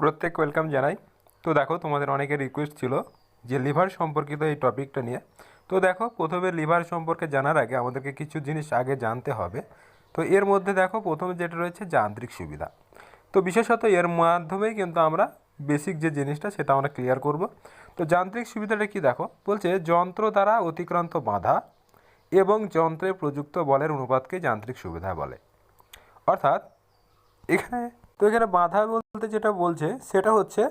প্রত্যেক ওয়েলকাম জানাই। তো দেখো, তোমাদের অনেকের রিকোয়েস্ট ছিল যে লিভার সম্পর্কিত এই টপিকটা নিয়ে। তো দেখো, প্রথমে লিভার সম্পর্কে জানার আগে আমাদেরকে কিছু জিনিস আগে জানতে হবে। তো এর মধ্যে দেখো, প্রথমে যেটা রয়েছে, যান্ত্রিক সুবিধা। তো বিশেষত এর মাধ্যমেই কিন্তু আমরা বেসিক যে জিনিসটা, সেটা আমরা ক্লিয়ার করব। তো যান্ত্রিক সুবিধাটা কি দেখো? বলছে, যন্ত্র দ্বারা অতিক্রান্ত বাধা এবং যন্ত্রে প্রযুক্ত বলের অনুপাতকে যান্ত্রিক সুবিধা বলে। অর্থাৎ, এখানে তো এখানে বাধা বলতে যেটা বলছে, সেটা হচ্ছে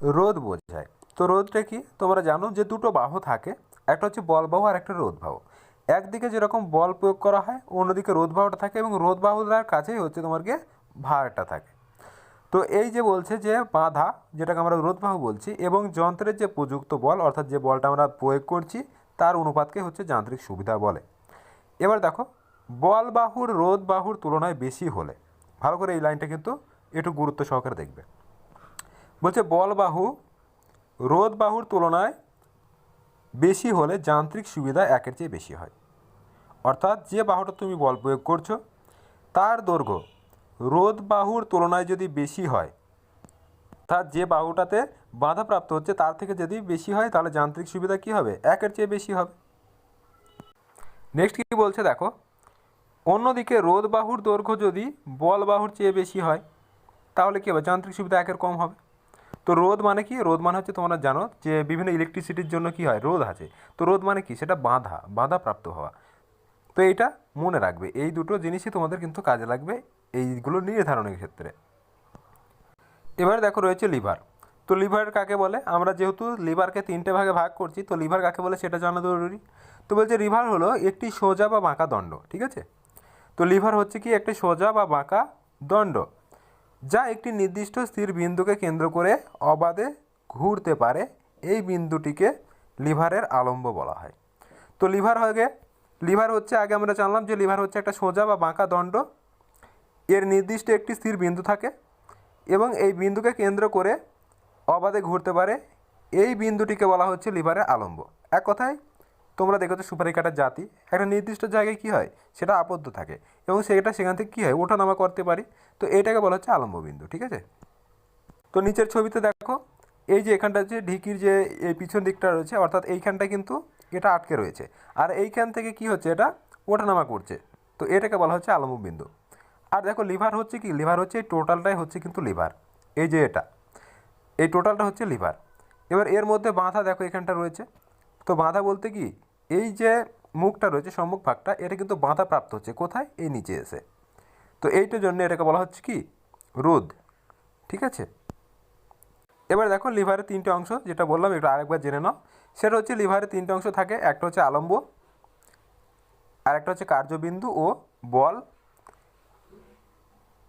রোদ বোঝায়। তো রোদটা কি? তোমরা জানো যে দুটো বাহু থাকে, একটা হচ্ছে বল বাহু আর একটা রোদ বাহু। একদিকে যেরকম বল প্রয়োগ করা হয়, অন্যদিকে রোদ বাহুটা থাকে এবং রোদ বাহুটার কাছেই হচ্ছে গিয়ে ভারটা থাকে। তো এই যে বলছে যে বাধা, যেটাকে আমরা রোদ বাহু বলছি, এবং যন্ত্রের যে প্রযুক্ত বল, অর্থাৎ যে বলটা আমরা প্রয়োগ করছি, তার অনুপাতকে হচ্ছে যান্ত্রিক সুবিধা বলে। এবার দেখো, বল বাহুর রোদ বাহুর তুলনায় বেশি হলে ভালো করে এই লাইনটা কিন্তু একটু গুরুত্ব সহকারে দেখবে। বলছে, বল বাহু রোদ বাহুর তুলনায় বেশি হলে যান্ত্রিক সুবিধা একের চেয়ে বেশি হয়। অর্থাৎ যে বাহুটা তুমি বল প্রয়োগ করছ, তার দৈর্ঘ্য রোদ বাহুর তুলনায় যদি বেশি হয় তার যে বাহুটাতে বাধাপ্রাপ্ত হচ্ছে তার থেকে যদি বেশি হয়, তাহলে যান্ত্রিক সুবিধা কী হবে? একের চেয়ে বেশি হবে। নেক্সট কী বলছে দেখো অন্যদিকে রোদ বাহুর দৈর্ঘ্য যদি বল বাহুর চেয়ে বেশি হয়, তাহলে কী হবে? যান্ত্রিক সুবিধা একের কম হবে। তো রোদ মানে কি? রোদ মানে হচ্ছে তোমরা জানো যে বিভিন্ন ইলেকট্রিসিটির জন্য কি হয়? রোদ আছে। তো রোদ মানে কি? সেটা বাধা বাধা প্রাপ্ত হওয়া। তো এইটা মনে রাখবে। এই দুটো জিনিসই তোমাদের কিন্তু কাজে লাগবে এইগুলো নির্ধারণের ক্ষেত্রে। এবার দেখো রয়েছে লিভার। তো লিভার কাকে বলে? আমরা যেহেতু লিভারকে তিনটে ভাগে ভাগ করছি, তো লিভার কাকে বলে? সেটা জানা জরুরি। তো বলছে লিভার হলো একটি সোজা বা বাঁকা দণ্ড, ঠিক আছে? তো লিভার হচ্ছে কি একটি সোজা বা বাঁকা দণ্ড, যা একটি নির্দিষ্ট স্থির বিন্দুকে কেন্দ্র করে অবাধে ঘুরতে পারে। এই বিন্দুটিকে লিভারের আলম্ব বলা হয়। তো লিভার আগে লিভার হচ্ছে, আগে আমরা জানলাম যে লিভার হচ্ছে একটা সোজা বা বাঁকা দণ্ড। এর নির্দিষ্ট একটি স্থির বিন্দু থাকে এবং এই বিন্দুকে কেন্দ্র করে অবাধে ঘুরতে পারে। এই বিন্দুটিকে বলা হচ্ছে লিভারের আলম্ব। এক কথায় তোমরা দেখো তো সুপারি কাটার জাতি, একটা নির্দিষ্ট জায়গায় কী হয়? সেটা আবদ্ধ থাকে এবং সেটা সেখান থেকে কী হয়? ওঠানামা করতে পারি। তো এটাকে বলা হচ্ছে আলম্ব বিন্দু ঠিক আছে? তো নিচের ছবিতে দেখো, এই যে এখানটা যে ঢিকির যে, এই পিছন দিকটা রয়েছে, অর্থাৎ এইখানটা কিন্তু এটা আটকে রয়েছে। আর এইখান থেকে কি হচ্ছে? এটা ওঠানামা করছে। তো এটাকে বলা হচ্ছে আলম্ববিন্দু। আর দেখো, লিভার হচ্ছে কি? লিভার হচ্ছে, এই টোটালটাই হচ্ছে কিন্তু লিভার। এই যে এটা, এই টোটালটা হচ্ছে লিভার। এবার এর মধ্যে বাঁধা দেখো, এখানটা রয়েছে। তো বাঁধা বলতে কি? এই যে মুখটা রয়েছে, সম্মুখ ভাগটা, এটা কিন্তু বাঁধা প্রাপ্ত হচ্ছে। কোথায়? এই নিচে এসে। তো এইটার জন্য এটাকে বলা হচ্ছে কি? রোদ ঠিক আছে? এবার দেখো, লিভারের তিনটে অংশ, যেটা বললাম একটু আরেকবার জেনে নাও। সেটা হচ্ছে লিভারের তিনটে অংশ থাকে, একটা হচ্ছে আলম্ব আর একটা হচ্ছে কার্যবিন্দু ও বল।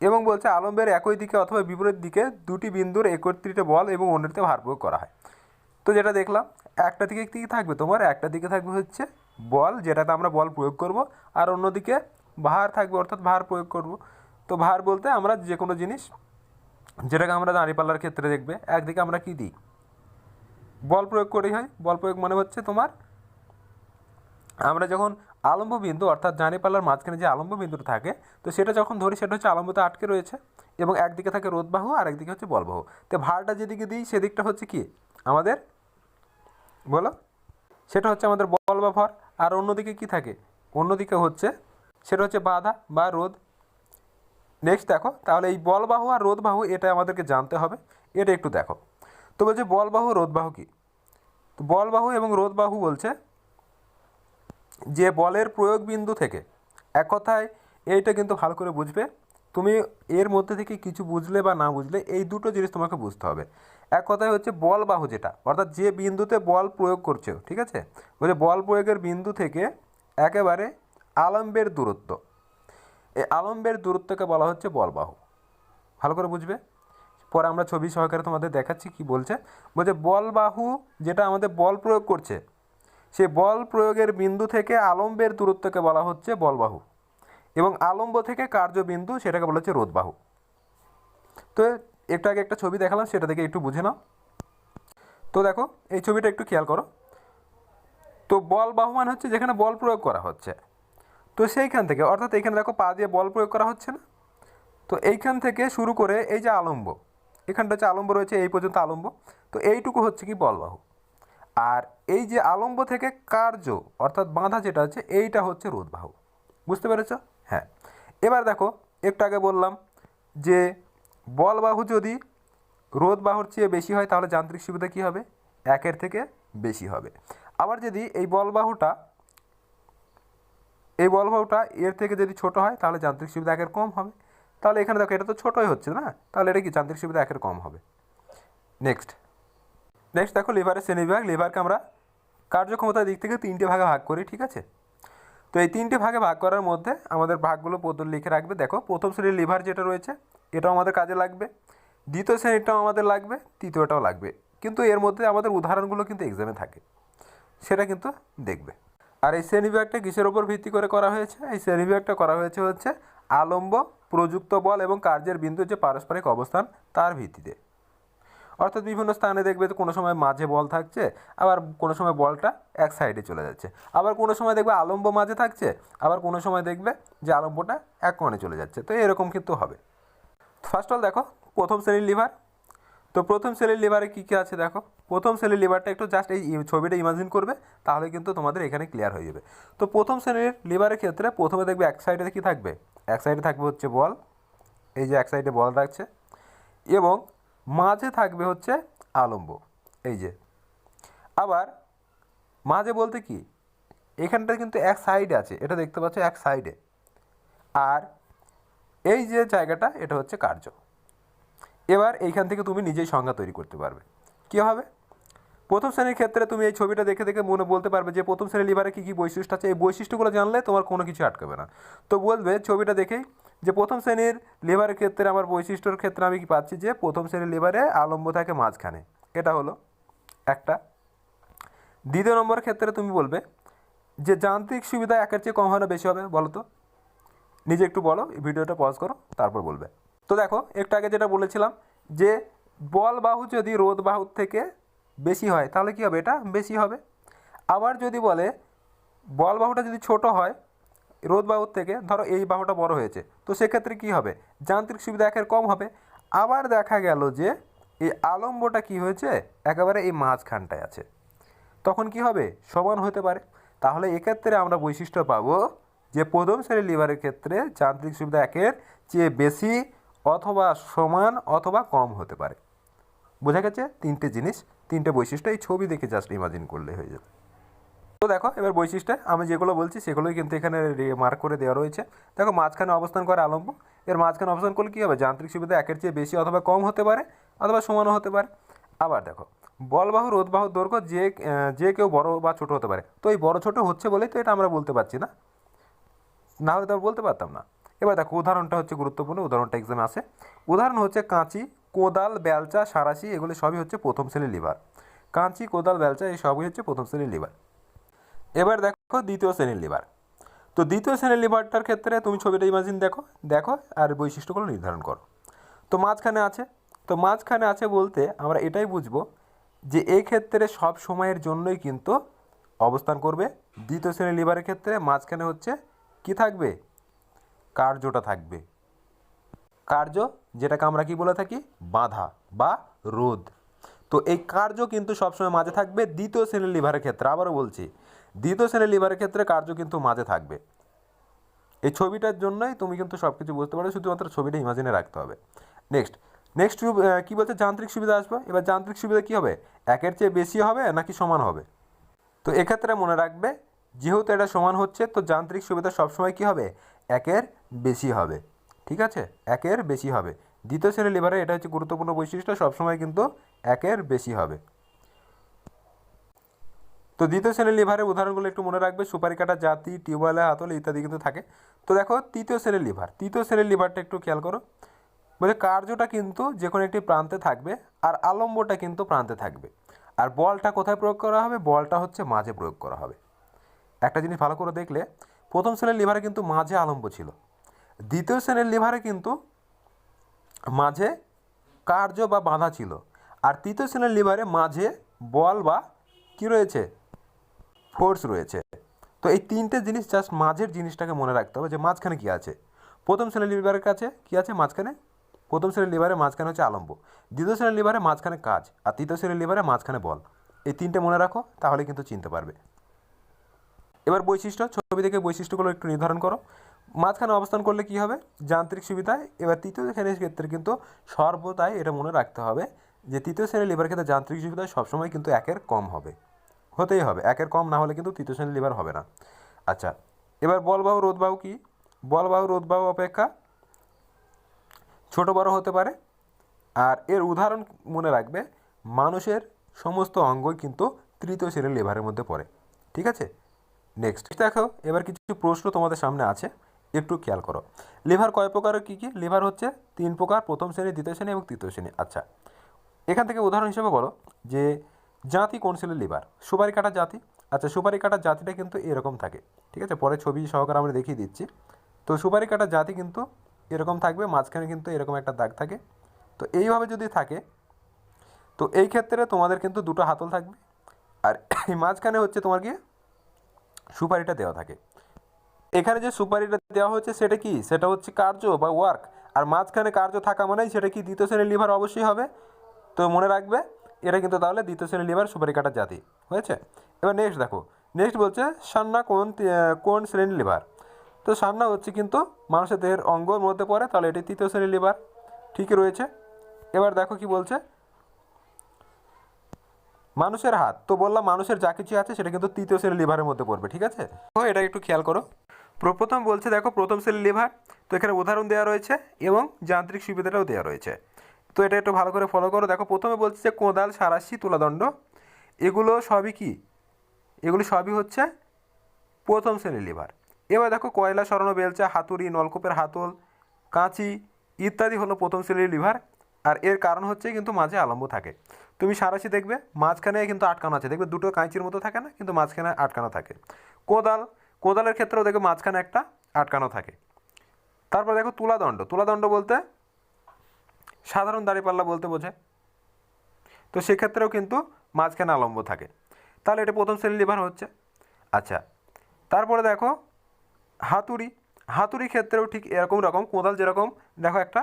এবং বলছে আলম্বের একই দিকে অথবা বিপরীত দিকে দুটি বিন্দুর একত্রিত বল এবং অন্যটিতে ভার প্রয়োগ করা হয়। তো যেটা দেখলাম, একটা দিকে কী থাকবে তোমার? একটা দিকে থাকবে হচ্ছে বল, যেটাতে আমরা বল প্রয়োগ করব, আর অন্যদিকে ভার থাকবে, অর্থাৎ ভার প্রয়োগ করব। তো ভার বলতে আমরা যে কোনো জিনিস, যেটাকে আমরা দাঁড়িপাল্লার ক্ষেত্রে দেখবে, একদিকে আমরা কী দিই? বল প্রয়োগ করি হয়। বল প্রয়োগ মানে হচ্ছে তোমার, আমরা যখন আলম্ব বিন্দু অর্থাৎ জানিপাল্লার মাঝখানে যে আলম্ব বিন্দুটা থাকে, তো সেটা যখন ধরি, সেটা হচ্ছে আলম্বতে আটকে রয়েছে এবং একদিকে থাকে রোদবাহু আর একদিকে হচ্ছে বলবাহু। তো ভারটা যেদিকে দিই, সেদিকটা হচ্ছে কি? আমাদের বলো। সেটা হচ্ছে আমাদের বল বা ভর আর অন্যদিকে কি থাকে? অন্যদিকে হচ্ছে, সেটা হচ্ছে বাধা বা রোদ নেক্সট দেখো, তাহলে এই বলবাহু আর রোদবাহু এটা আমাদেরকে জানতে হবে। এটা একটু দেখো। তো বলছে বলবাহু রোদবাহু কি? তো বলবাহু এবং রোদবাহু বলছে যে বলের প্রয়োগ বিন্দু থেকে, এক কথায় এইটা কিন্তু ভালো করে বুঝবে। তুমি এর মধ্যে থেকে কিছু বুঝলে বা না বুঝলে, এই দুটো জিনিস তোমাকে বুঝতে হবে। এক কথায় হচ্ছে বল বাহু যেটা, অর্থাৎ যে বিন্দুতে বল প্রয়োগ করছ, ঠিক আছে? বলছে বল প্রয়োগের বিন্দু থেকে একেবারে আলম্বের দূরত্ব। এই আলম্বের দূরত্বকে বলা হচ্ছে বলবাহু ভালো করে বুঝবে? পরে আমরা ছবি সহকারে তোমাদের দেখাচ্ছি কি বলছে। বলছে বলবাহু যেটা আমাদের বল প্রয়োগ করছে, সে বল প্রয়োগের বিন্দু থেকে আলম্বের দূরত্বকে বলা হচ্ছে বলবাহু এবং আলম্ব থেকে কার্যবিন্দু সেটাকে বলা হচ্ছে রোদবাহু তো একটু আগে একটা ছবি দেখালাম, সেটা দেখে একটু বুঝে নাও। তো দেখো, এই ছবিটা একটু খেয়াল করো। তো বল বাহু মানে হচ্ছে যেখানে বল প্রয়োগ করা হচ্ছে। তো সেইখান থেকে, অর্থাৎ এখানে দেখো পা দিয়ে বল প্রয়োগ করা হচ্ছে না। তো এইখান থেকে শুরু করে এই যে আলম্ব, এখানটা হচ্ছে আলম্ব রয়েছে, এই পর্যন্ত আলম্ব। তো এইটুকু হচ্ছে কি বলবাহু আর এই যে আলম্ব থেকে কার্য, অর্থাৎ বাঁধা যেটা হচ্ছে এইটা হচ্ছে রোধবাহু। বুঝতে পেরেছ? হ্যাঁ। এবার দেখো, একটু আগে বললাম যে বলবাহু যদি রোধবাহুর চেয়ে বেশি হয়, তাহলে যান্ত্রিক সুবিধা কী হবে? একের থেকে বেশি হবে। আবার যদি এই বলবাহুটা এই বলবাহুটা এর থেকে যদি ছোট হয়, তাহলে যান্ত্রিক সুবিধা একের কম হবে। তাহলে এখানে দেখো, এটা তো ছোটোই হচ্ছে, না? তাহলে এটা কি? যান্ত্রিক সুবিধা একের কম হবে। নেক্সট নেক্সট দেখো, লিভারের শ্রেণীবিভাগ। লিভারকে আমরা কার্যক্ষমতার দিক থেকে তিনটে ভাগে ভাগ করি, ঠিক আছে? তো এই তিনটে ভাগে ভাগ করার মধ্যে আমাদের ভাগগুলো পদ্ধতি লিখে রাখবে। দেখো, প্রথম শ্রেণির লিভার যেটা রয়েছে এটাও আমাদের কাজে লাগবে। দ্বিতীয় শ্রেণীটাও আমাদের লাগবে, তৃতীয়টাও লাগবে। কিন্তু এর মধ্যে আমাদের উদাহরণগুলো কিন্তু এক্সামে থাকে। সেটা কিন্তু দেখবে। আর এই শ্রেণীবিভাগটা কিসের ওপর ভিত্তি করে করা হয়েছে? এই শ্রেণীবিভাগটা করা হয়েছে হচ্ছে আলম্ব, প্রযুক্ত বল এবং কার্যের বিন্দুর যে পারস্পরিক অবস্থান তার ভিত্তিতে। অর্থাৎ বিভিন্ন স্থানে দেখবে কোনো সময় মাঝে বল থাকছে, আবার কোনো সময় বলটা এক সাইডে চলে যাচ্ছে। আবার কোনো সময় দেখবে আলম্ব মাঝে থাকছে, আবার কোনো সময় দেখবে যে আলম্বটা এক কোণে চলে যাচ্ছে। তো এরকম কিন্তু হবে। ফার্স্ট অল দেখো, প্রথম শ্রেণির লিভার তো প্রথম শ্রেণির লিভারে কী কী আছে দেখো? প্রথম শ্রেণির লিভারটা একটু জাস্ট এই ছবিটা ইমাজিন করবে, তাহলে কিন্তু তোমাদের এখানে ক্লিয়ার হয়ে যাবে। তো প্রথম শ্রেণির লিভারের ক্ষেত্রে প্রথমে দেখবে এক সাইডে কী থাকবে? এক সাইডে থাকবে হচ্ছে বল এই যে এক সাইডে বল রাখছে এবং মাঝে থাকবে হচ্ছে আলম্ব। এই যে। আবার মাঝে বলতে কি? এখানটা কিন্তু এক সাইডে আছে। এটা দেখতে পাচ্ছ এক সাইডে আর এই যে জায়গাটা, এটা হচ্ছে কার্য। এবার এইখান থেকে তুমি নিজেই সংজ্ঞা তৈরি করতে পারবে। কী হবে? প্রথম শ্রেণির ক্ষেত্রে তুমি এই ছবিটা দেখে দেখে মনে বলতে পারবে যে প্রথম শ্রেণির লিভারে কী কী বৈশিষ্ট্য আছে। এই বৈশিষ্ট্যগুলো জানলে তোমার কোনো কিছু আটকাবে না। তো বলবে ছবিটা দেখেই যে প্রথম শ্রেণির লিভারের ক্ষেত্রে আমার বৈশিষ্ট্যর ক্ষেত্রে আমি কি পাচ্ছি যে প্রথম শ্রেণির লিভারে আলম্ব থাকে মাঝখানে। এটা হলো একটা। দ্বিতীয় নম্বর ক্ষেত্রে তুমি বলবে যে যান্ত্রিক সুবিধা একের চেয়ে কম হয় না, বেশি হবে, বলো তো। নিজে একটু বলো ভিডিওটা পজ করো, তারপর বলবে। তো দেখো, একটু আগে যেটা বলেছিলাম যে, বল বাহু যদি রোদ বাহুর থেকে বেশি হয়, তাহলে কী হবে এটা? বেশি হবে। আবার যদি বলে, বল বাহুটা যদি ছোট হয় রোদ বাহুর থেকে, ধরো এই বাহুটা বড় হয়েছে, তো সেক্ষেত্রে কী হবে? যান্ত্রিক সুবিধা একের কম হবে। আবার দেখা গেল যে, এই আলম্বটা কি হয়েছে? একেবারে এই মাঝখানটায় আছে। তখন কি হবে? সমান হতে পারে। তাহলে এক্ষেত্রে আমরা বৈশিষ্ট্য পাবো যে প্রথম শ্রেণির লিভারের ক্ষেত্রে যান্ত্রিক সুবিধা একের চেয়ে বেশি অথবা সমান অথবা কম হতে পারে। বোঝা গেছে? তিনটে জিনিস, তিনটে বৈশিষ্ট্য, এই ছবি দেখে জাস্ট ইমাজিন করলে হয়ে যাবে। তো দেখো, এবার বৈশিষ্ট্য আমি যেগুলো বলছি সেগুলোই কিন্তু এখানে মার্ক করে দেওয়া রয়েছে। দেখো, মাঝখানে অবস্থান করে আলম্ব। এর মাঝখানে অবস্থান করলে কী হবে? যান্ত্রিক সুবিধা একের চেয়ে বেশি অথবা কম হতে পারে অথবা সমানও হতে পারে। আবার দেখো, বলবাহু, রোধবাহু দৈর্ঘ্য যে যে কেউ বড় বা ছোট হতে পারে। তো এই বড় ছোট হচ্ছে বলেই তো এটা আমরা বলতে পারছি না। না হলে তো বলতে পারতাম না। এবার দেখো, উদাহরণটা হচ্ছে গুরুত্বপূর্ণ, উদাহরণটা এক্সামে আসে উদাহরণ হচ্ছে কাঁচি, কোদাল, বেলচা, সারাশি, এগুলি সবই হচ্ছে প্রথম শ্রেণির লিভার কাঁচি, কোদাল, বেলচা, এই সবই হচ্ছে প্রথম শ্রেণির লিভার এবার দেখো দ্বিতীয় শ্রেণির লিভার তো দ্বিতীয় শ্রেণির লিভারটার ক্ষেত্রে তুমি ছবিটা ইমাজিন দেখো দেখো আর বৈশিষ্ট্যগুলো নির্ধারণ করো। তো মাঝখানে আছে, তো মাঝখানে আছে বলতে আমরা এটাই বুঝব যে এই ক্ষেত্রে সব সময়ের জন্যই কিন্তু অবস্থান করবে। দ্বিতীয় শ্রেণির লিভারের ক্ষেত্রে মাঝখানে হচ্ছে কি থাকবে? কার্যটা থাকবে। কার্য, যেটাকে আমরা কি বলে থাকি? বাধা বা রোধ। তো এই কার্য কিন্তু সবসময় মাঝে থাকবে দ্বিতীয় শ্রেণির লিভারের ক্ষেত্রে। আবারও বলছি, দ্বিতীয় শ্রেণির লিভারের ক্ষেত্রে কার্য কিন্তু মাঝে থাকবে। এই ছবিটার জন্যই তুমি কিন্তু সব কিছু বুঝতে পারো শুধুমাত্র ছবিটা ইমাজিনে রাখতে হবে। নেক্সট নেক্সট কী বলছে? যান্ত্রিক সুবিধা আসবে। এবার যান্ত্রিক সুবিধা কী হবে? একের চেয়ে বেশি হবে নাকি সমান হবে? তো এক্ষেত্রে মনে রাখবে যেহেতু এটা সমান হচ্ছে, তো যান্ত্রিক সুবিধা সবসময় কী হবে? একের বেশি হবে। ঠিক আছে? একের বেশি হবে। দ্বিতীয় শ্রেণির লিভারে এটা হচ্ছে গুরুত্বপূর্ণ বৈশিষ্ট্য, সবসময় কিন্তু একের বেশি হবে। তো দ্বিতীয় শ্রেণির লিভারের উদাহরণগুলো একটু মনে রাখবে। সুপারি কাটা জাতি টিউবওয়েলে হাতলে ইত্যাদি কিন্তু থাকে। তো দেখো, তৃতীয় শ্রেণির লিভার তৃতীয় শ্রেণির লিভারটা একটু খেয়াল করো। বলে কার্যটা কিন্তু যে কোনো একটি প্রান্তে থাকবে আর আলম্বটা কিন্তু প্রান্তে থাকবে। আর বলটা কোথায় প্রয়োগ করা হবে? বলটা হচ্ছে মাঝে প্রয়োগ করা হবে। একটা জিনিস ভালো করে দেখলে, প্রথম শ্রেণির লিভারে কিন্তু মাঝে আলম্ব ছিল। দ্বিতীয় শ্রেণির লিভারে কিন্তু মাঝে কার্য বা বাঁধা ছিল। আর তৃতীয় শ্রেণির লিভারে মাঝে বল বা কি রয়েছে? ফোর্স রয়েছে। তো এই তিনটে জিনিস জাস্ট মাঝের জিনিসটাকে মনে রাখতে হবে যে মাঝখানে কি আছে? প্রথম শ্রেণির লিভারের কাছে কি আছে? মাঝখানে? প্রথম শ্রেণির লিভারের মাঝখানে হচ্ছে আলম্ব। দ্বিতীয় শ্রেণির লিভারের মাঝখানে কাজ। আর তৃতীয় শ্রেণির লিভারের মাঝখানে বল। এই তিনটে মনে রাখো তাহলে কিন্তু চিনতে পারবে। এবার বৈশিষ্ট্য, ছবি থেকে বৈশিষ্ট্যগুলো একটু নির্ধারণ করো। মাঝখানে অবস্থান করলে কি হবে? যান্ত্রিক সুবিধায়। এবার তৃতীয় শ্রেণির ক্ষেত্রে কিন্তু সর্বদাই এটা মনে রাখতে হবে যে তৃতীয় শ্রেণির লিভার ক্ষেত্রে যান্ত্রিক সুবিধায় সবসময় কিন্তু একের কম হবে। হতেই হবে, একের কম না হলে কিন্তু তৃতীয় শ্রেণির লিভার হবে না। আচ্ছা এবার বলবাহু রোধবাহু কি? বলবাহু রোধবাহু অপেক্ষা ছোট বড় হতে পারে। আর এর উদাহরণ মনে রাখবে, মানুষের সমস্ত অঙ্গই কিন্তু তৃতীয় শ্রেণির লিভারের মধ্যে পড়ে। ঠিক আছে? নেক্সট দেখো, এবার কিছু প্রশ্ন তোমাদের সামনে আছে। একটু খেয়াল করো। লিভার কয় প্রকারের কী কী? লিভার হচ্ছে তিন প্রকার, প্রথম শ্রেণি, দ্বিতীয় শ্রেণি এবং তৃতীয় শ্রেণি। আচ্ছা এখান থেকে উদাহরণ হিসেবে বলো যে জাতি কোন শ্রেণির লিভার? সুপারি কাটার জাতি? আচ্ছা সুপারি কাটার জাতিটা কিন্তু এরকম থাকে, ঠিক আছে? পরে ছবি সহকারে আমরা দেখিয়ে দিচ্ছি। তো সুপারি কাটার জাতি কিন্তু এরকম থাকবে, মাঝখানে কিন্তু এরকম একটা দাগ থাকে। তো এইভাবে যদি থাকে, তো এই ক্ষেত্রে তোমাদের কিন্তু দুটো হাতল থাকবে। আর এই মাঝখানে হচ্ছে তোমার কি? সুপারিটা দেওয়া থাকে। এখানে যে সুপারিটা দেওয়া হচ্ছে সেটা কি? সেটা হচ্ছে কার্য বা ওয়ার্ক আর মাঝখানে কার্য থাকা মানেই সেটা কি দ্বিতীয় শ্রেণির লিভার অবশ্যই হবে। তো মনে রাখবে, এটা কিন্তু তাহলে দ্বিতীয় শ্রেণির লিভার সুপারি কাটার জাতি। হয়েছে? এবার নেক্সট দেখো। নেক্সট বলছে সান্না কোন কোন শ্রেণির লিভার তো সান্না হচ্ছে কিন্তু মানুষের দেহের অঙ্গর মধ্যে পড়ে, তাহলে এটি তৃতীয় শ্রেণির লিভার ঠিকই রয়েছে। এবার দেখো কি বলছে। মানুষের হাত। তো বললাম মানুষের যা কিছু আছে সেটা কিন্তু তৃতীয় শ্রেণির লিভারের মধ্যে পড়বে, ঠিক আছে? তো এটা একটু খেয়াল করো। প্র- প্রথম বলছে, দেখো, প্রথম শ্রেণির লিভার তো এখানে উদাহরণ দেওয়া রয়েছে এবং যান্ত্রিক সুবিধাটাও দেওয়া রয়েছে। তো এটা একটু ভালো করে ফলো করো। দেখো, প্রথমে বলছে যে কোদাল, সারাশি, তুলাদণ্ড, এগুলো সবই কি? এগুলি সবই হচ্ছে প্রথম শ্রেণির লিভার এবার দেখো, কয়লা সরানো বেলচা, হাতুড়ি, নলকূপের হাতল, কাঁচি ইত্যাদি হলো প্রথম শ্রেণির লিভার আর এর কারণ হচ্ছে কিন্তু মাঝে আলম্ব থাকে। তুমি সারাশি দেখবে, মাঝখানে কিন্তু আটকানো আছে। দেখবে দুটো কাঁচির মতো থাকে না, কিন্তু মাঝখানে আটকানো থাকে। কোদাল, কোদালের ক্ষেত্রেও দেখবে মাঝখানে একটা আটকানো থাকে। তারপর দেখো তুলাদণ্ড। তুলাদণ্ড বলতে সাধারণ দাঁড়িপাল্লা বলতে বোঝে তো সেক্ষেত্রেও কিন্তু মাঝখানে আলম্ব থাকে। তাহলে এটা প্রথম শ্রেণির লিভার হচ্ছে। আচ্ছা তারপরে দেখো হাতুড়ি। হাতুড়ি ক্ষেত্রেও ঠিক এরকম রকম, কোদাল যেরকম, দেখো একটা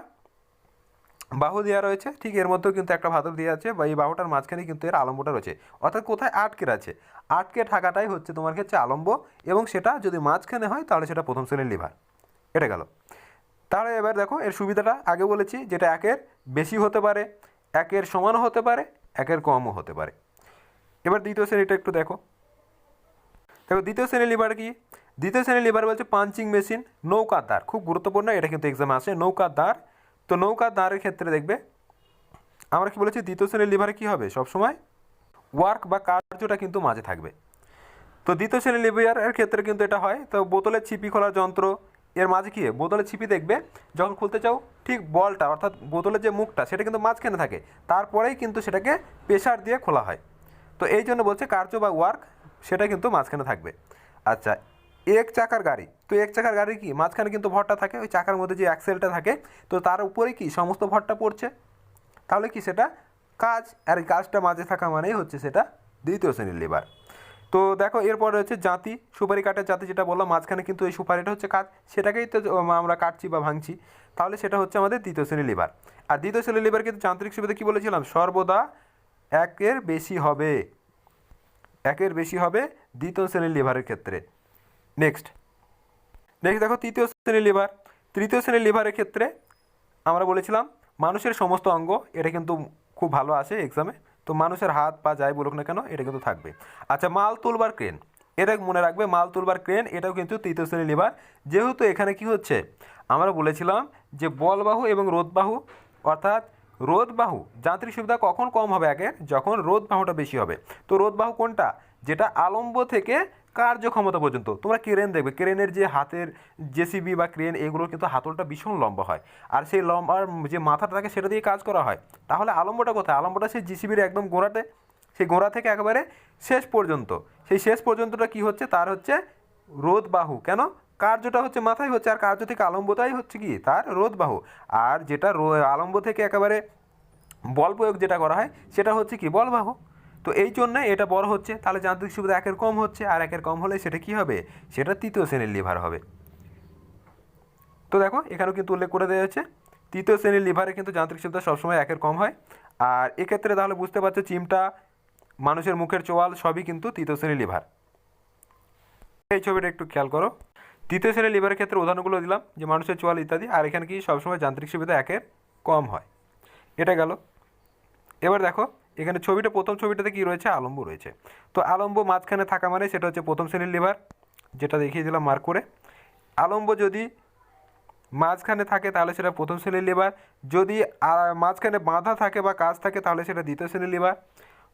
বাহু দেওয়া রয়েছে, ঠিক এর মধ্যেও কিন্তু একটা ভাতর দেওয়া আছে, বা এই বাহুটার মাঝখানে কিন্তু এর আলম্বটা রয়েছে। অর্থাৎ কোথায় আটকে আছে? আটকে থাকাটাই হচ্ছে তোমার ক্ষেত্রে আলম্ব, এবং সেটা যদি মাঝখানে হয়, তাহলে সেটা প্রথম শ্রেণির লিভার। এটা গেল। তাহলে এবার দেখো, এর সুবিধাটা আগে বলেছি, যেটা একের বেশি হতে পারে, একের সমানও হতে পারে, একের কমও হতে পারে। এবার দ্বিতীয় শ্রেণীটা একটু দেখো। দেখো দ্বিতীয় শ্রেণির লিভার কি? দ্বিতীয় শ্রেণির লিভার বলছে পাঞ্চিং মেশিন, নৌকার দ্বার। খুব গুরুত্বপূর্ণ, এটা কিন্তু এক্সামে আসে, নৌকার দ্বার তো নৌকার দাঁড়ের ক্ষেত্রে দেখবে, আমরা কি বলেছি, দ্বিতীয় শ্রেণির লিভারে কী হবে? সবসময় ওয়ার্ক বা কার্যটা কিন্তু মাঝে থাকবে। তো দ্বিতীয় শ্রেণির লিভারের ক্ষেত্রে কিন্তু এটা হয়। তো বোতলের ছিপি খোলার যন্ত্র, এর মাঝে কি? বোতলের ছিপি দেখবে, যখন খুলতে চাও, ঠিক বলটা, অর্থাৎ বোতলের যে মুখটা, সেটা কিন্তু মাঝখানে থাকে। তারপরেই কিন্তু সেটাকে প্রেশার দিয়ে খোলা হয়। তো এই জন্য বলছে কার্য বা ওয়ার্ক, সেটা কিন্তু মাঝখানে থাকবে। আচ্ছা এক চাকার গাড়ি। তো এক চাকার গাড়ি কি? মাঝখানে কিন্তু ভরটা থাকে, ওই চাকার মধ্যে যে অ্যাক্সেলটা থাকে, তো তার উপরে কি সমস্ত ভরটা পড়ছে? তাহলে কি সেটা কাজ? আর কাজটা মাঝে থাকা মানেই হচ্ছে সেটা দ্বিতীয় শ্রেণির লিভার তো দেখো, এরপর রয়েছে জাতি। সুপারি কাঠের জাতি যেটা বললাম, মাঝখানে কিন্তু এই সুপারিটা হচ্ছে কাজ। সেটাকেই তো আমরা কাটছি বা ভাঙছি। তাহলে সেটা হচ্ছে আমাদের দ্বিতীয় শ্রেণির লিভার আর দ্বিতীয় শ্রেণির লিভার কিন্তু যান্ত্রিক সুবিধা কী বলেছিলাম? সর্বদা একের বেশি হবে। একের বেশি হবে দ্বিতীয় শ্রেণির লিভারের ক্ষেত্রে। নেক্সট নেক্সট দেখো তৃতীয় শ্রেণির লিভার তৃতীয় শ্রেণির লিভারের ক্ষেত্রে আমরা বলেছিলাম, মানুষের সমস্ত অঙ্গ, এটা কিন্তু খুব ভালো আসে এক্সামে তো মানুষের হাত পা যাই বলুক না কেন, এটা কিন্তু থাকবে। আচ্ছা মাল তুলবার ক্রেন এটা মনে রাখবে, মাল তুলবার ক্রেন এটাও কিন্তু তৃতীয় শ্রেণির লিভার যেহেতু এখানে কি হচ্ছে, আমরা বলেছিলাম যে বলবাহু এবং রোদবাহু অর্থাৎ রোদবাহু যান্ত্রিক সুবিধা কখন কম হবে আগে? যখন রোদবাহুটা বেশি হবে। তো রোদবাহু কোনটা? যেটা আলম্ব থেকে কার্যক্ষমতা পর্যন্ত। তোমরা ক্রেন দেখবে, ক্রেনের যে হাতের জেসিবি বা ক্রেন, এগুলোর কিন্তু হাতলটা ভীষণ লম্বা হয়। আর সেই লম্বার যে মাথাটা থাকে সেটা দিয়ে কাজ করা হয়। তাহলে আলম্বটা কোথায়? আলম্বটা সেই জিসিবির একদম গোড়াতে, সেই গোড়া থেকে একেবারে শেষ পর্যন্ত। সেই শেষ পর্যন্তটা কি হচ্ছে? তার হচ্ছে রোদ বাহু কেন? কার্যটা হচ্ছে মাথায় হচ্ছে, আর কার্য থেকে আলম্বটাই হচ্ছে কি? তার রোদ বাহু আর যেটা আলম্ব থেকে একেবারে বল প্রয়োগ যেটা করা হয়, সেটা হচ্ছে কি? বলবাহু। তো এই জন্য এটা বড় হচ্ছে। তাহলে যান্ত্রিক সুবিধা একের কম হচ্ছে আর একের কম হলে সেটা কি হবে? সেটা তৃতীয় শ্রেণির লিভার হবে। তো দেখো, এখানেও কিন্তু উল্লেখ করে দেওয়া হয়েছে। তৃতীয় শ্রেণির লিভারে কিন্তু যান্ত্রিক সুবিধা সবসময় একের কম হয়। আর এক্ষেত্রে তাহলে বুঝতে পারছ, চিমটা মানুষের মুখের চোয়াল সবই কিন্তু তৃতীয় শ্রেণির লিভার। এই ছবিটা একটু খেয়াল করো। তৃতীয় শ্রেণির লিভারের ক্ষেত্রে উদাহরণগুলো দিলাম, যে মানুষের চোয়াল ইত্যাদি, আর এখানে কি সবসময় যান্ত্রিক সুবিধা একের কম হয়। এটা গেল। এবার দেখো এখানে ছবিটা, প্রথম ছবিটাতে কি রয়েছে? আলম্ব রয়েছে। তো আলম্ব মাঝখানে থাকা মানে সেটা হচ্ছে প্রথম শ্রেণির লিভার যেটা দেখিয়ে দিলাম মার্ক করে। আলম্ব যদি মাঝখানে থাকে তাহলে সেটা প্রথম শ্রেণির লিভার যদি মাঝখানে বাঁধা থাকে বা কাজ থাকে তাহলে সেটা দ্বিতীয় শ্রেণির লিভার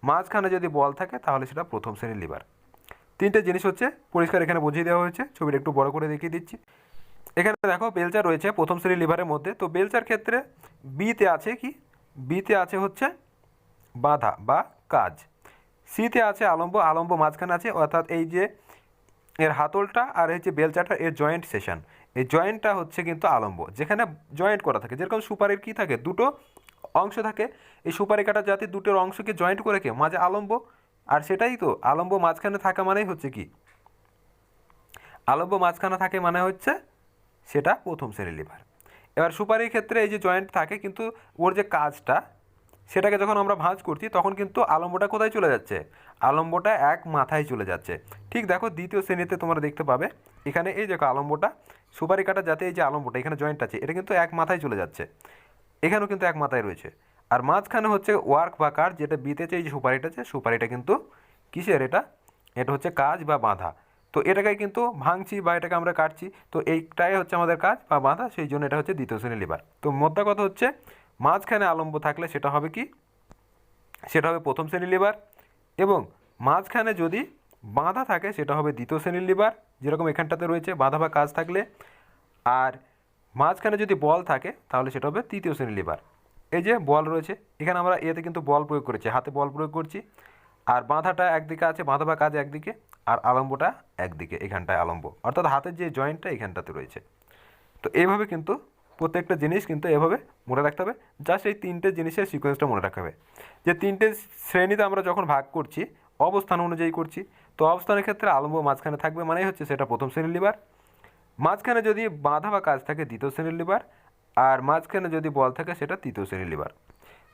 মাঝখানে যদি বল থাকে তাহলে সেটা প্রথম শ্রেণির লিভার তিনটে জিনিস হচ্ছে পরিষ্কার এখানে বুঝিয়ে দেওয়া হয়েছে, ছবিটা একটু বড় করে দেখিয়ে দিচ্ছি। এখানে দেখো বেলচার রয়েছে প্রথম শ্রেণির লিভারের মধ্যে। তো বেলচার ক্ষেত্রে বিতে আছে কি? বিতে আছে হচ্ছে বাধা বা কাজ। সিতে আছে আলম্ব আলম্ব মাঝখানে আছে, অর্থাৎ এই যে এর হাতলটা আর এই যে বেলচাটা, এর জয়েন্ট সেশন। এই জয়েন্টটা হচ্ছে কিন্তু আলম্ব, যেখানে জয়েন্ট করা থাকে। যেরকম সুপারির কি থাকে? দুটো অংশ থাকে। এই সুপারি কাটা জাতি দুটোর অংশকে জয়েন্ট করে কে? মাঝে আলম্ব। আর সেটাই তো, আলম্ব মাঝখানে থাকা মানেই হচ্ছে কি? আলম্ব মাঝখানে থাকে মানে হচ্ছে সেটা প্রথম শ্রেণির লিভার এবার সুপারির ক্ষেত্রে এই যে জয়েন্ট থাকে, কিন্তু ওর যে কাজটা সেটাকে যখন আমরা ভাঁজ করছি, তখন কিন্তু আলম্বটা কোথায় চলে যাচ্ছে? আলম্বটা এক মাথায় চলে যাচ্ছে। ঠিক দেখো, দ্বিতীয় শ্রেণীতে তোমরা দেখতে পাবে, এখানে এই দেখো আলম্বটা, সুপারি কাটা যাতে এই যে আলম্বটা, এখানে জয়েন্ট আছে, এটা কিন্তু এক মাথায় চলে যাচ্ছে। এখানেও কিন্তু এক মাথায় রয়েছে। আর মাঝখানে হচ্ছে ওয়ার্ক বা কাজ, যেটা বিতেছে এই যে সুপারিটা আছে, সুপারিটা কিন্তু কিসের এটা? এটা হচ্ছে কাজ বা বাঁধা। তো এটাকে কিন্তু ভাঙছি বা এটাকে আমরা কাটছি, তো এইটাই হচ্ছে আমাদের কাজ বা বাঁধা, সেই জন্য এটা হচ্ছে দ্বিতীয় শ্রেণির লিভার তো মোদ্দা কথা হচ্ছে মাঝখানে আলম্ব থাকলে সেটা হবে কি? সেটা হবে প্রথম শ্রেণির লিভার এবং মাঝখানে যদি বাঁধা থাকে সেটা হবে দ্বিতীয় শ্রেণির লিভার যেরকম এখানটাতে রয়েছে, বাঁধা বা কাজ থাকলে। আর মাঝখানে যদি বল থাকে তাহলে সেটা হবে তৃতীয় শ্রেণির লিভার এই যে বল রয়েছে, এখানে আমরা এতে কিন্তু বল প্রয়োগ করেছি, হাতে বল প্রয়োগ করছি। আর বাঁধাটা একদিকে আছে, বাঁধা বা কাজ একদিকে, আর আলম্বটা একদিকে, এখানটায় আলম্ব। অর্থাৎ হাতের যে জয়েন্টটা এখানটাতে রয়েছে। তো এইভাবে কিন্তু প্রত্যেকটা জিনিস কিন্তু এভাবে মনে রাখতে হবে। জাস্ট এই তিনটে জিনিসের সিকোয়েন্সটা মনে রাখতে হবে। যে তিনটে শ্রেণীতে আমরা যখন ভাগ করছি, অবস্থান অনুযায়ী করছি, তো অবস্থানের ক্ষেত্রে আলম্ব মাঝখানে থাকবে মানেই হচ্ছে সেটা প্রথম শ্রেণির লিভার। মাঝখানে যদি বাঁধা বা কাজ থাকে দ্বিতীয় শ্রেণির লিভার, আর মাঝখানে যদি বল থাকে সেটা তৃতীয় শ্রেণির লিভার।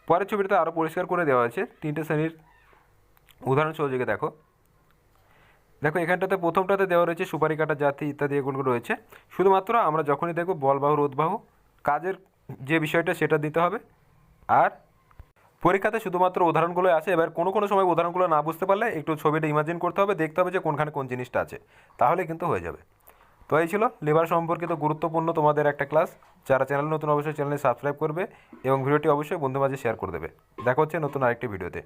পরের ছবিটাতে আরও পরিষ্কার করে দেওয়া আছে তিনটে শ্রেণির উদাহরণ সহযোগে দেখো। দেখো, এখানটাতে প্রথমটাতে দেওয়া রয়েছে সুপারি কাটা জাতি ইত্যাদি এগুলো রয়েছে। শুধুমাত্র আমরা যখনই দেখব বলবাহু রোধবাহু কাজের যে বিষয়টা সেটা দিতে হবে। আর পরীক্ষাতে শুধুমাত্র উদাহরণগুলো আছে। এবার কোনো কোনো সময় উদাহরণগুলো না বুঝতে পারলে একটু ছবিটা ইমাজিন করতে হবে, দেখতে হবে যে কোনখানে কোন জিনিসটা আছে। তাহলে কিন্তু হয়ে যাবে। তো এই ছিল লিভার সম্পর্কিত গুরুত্বপূর্ণ তোমাদের একটা ক্লাস। যারা চ্যানেল নতুন, অবশ্যই চ্যানেলে সাবস্ক্রাইব করবে এবং ভিডিওটি অবশ্যই বন্ধু মাঝে শেয়ার করে দেবে। দেখা হচ্ছে নতুন আরেকটি ভিডিওতে।